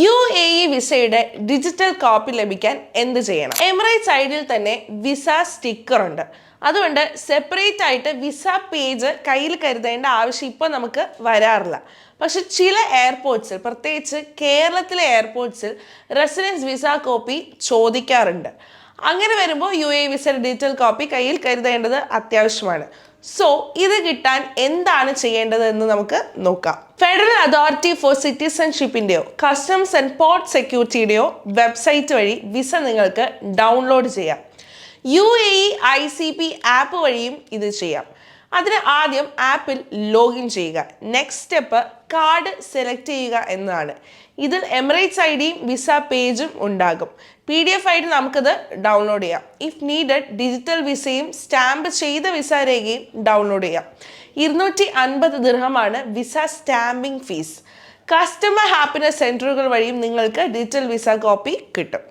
U A E വിസയുടെ digital copy ലഭിക്കാൻ എന്ത് ചെയ്യണം? എമിറേറ്റ്സ് സൈഡിൽ തന്നെ വിസ സ്റ്റിക്കർ ഉണ്ട്. അതുകൊണ്ട് സെപ്പറേറ്റ് ആയിട്ട് വിസ പേജ് കയ്യിൽ കരുതേണ്ട ആവശ്യം ഇപ്പോൾ നമുക്ക് വരാറില്ല. പക്ഷെ ചില എയർപോർട്ട്സിൽ പ്രത്യേകിച്ച് കേരളത്തിലെ എയർപോർട്ട്സിൽ റെസിഡൻസ് വിസ കോപ്പി ചോദിക്കാറുണ്ട്. അങ്ങനെ വരുമ്പോൾ യു എ വിസയുടെ ഡിജിറ്റൽ കോപ്പി കയ്യിൽ കരുതേണ്ടത് അത്യാവശ്യമാണ്. സോ ഇത് കിട്ടാൻ എന്താണ് ചെയ്യേണ്ടത് എന്ന് നമുക്ക് നോക്കാം. ഫെഡറൽ അതോറിറ്റി ഫോർ സിറ്റിസൺഷിപ്പിന്റെയോ കസ്റ്റംസ് ആൻഡ് പോർട്ട് സെക്യൂരിറ്റിയുടെയോ വെബ്സൈറ്റ് വഴി വിസ നിങ്ങൾക്ക് ഡൗൺലോഡ് ചെയ്യാം. U A E I C P app വഴിയും ഇത് ചെയ്യാം. അതിന് ആദ്യം ആപ്പിൽ ലോഗിൻ ചെയ്യുക. നെക്സ്റ്റ് സ്റ്റെപ്പ് കാർഡ് സെലക്ട് ചെയ്യുക എന്നതാണ്. ഇതിൽ എമിറേറ്റ്സ് ഐ ഡിയും വിസ പേജും ഉണ്ടാകും. പി ഡി എഫ് ആയിട്ട് നമുക്കത് ഡൗൺലോഡ് ചെയ്യാം. ഇഫ് നീഡഡ് ഡിജിറ്റൽ വിസയും സ്റ്റാമ്പ് ചെയ്ത വിസ രേഖയും ഡൗൺലോഡ് ചെയ്യാം. ഇരുന്നൂറ്റി അൻപത് ദൃഹമാണ് visa stamping fees customer happiness സെന്ററുകൾ വഴിയും നിങ്ങൾക്ക് ഡിജിറ്റൽ വിസ കോപ്പി കിട്ടും.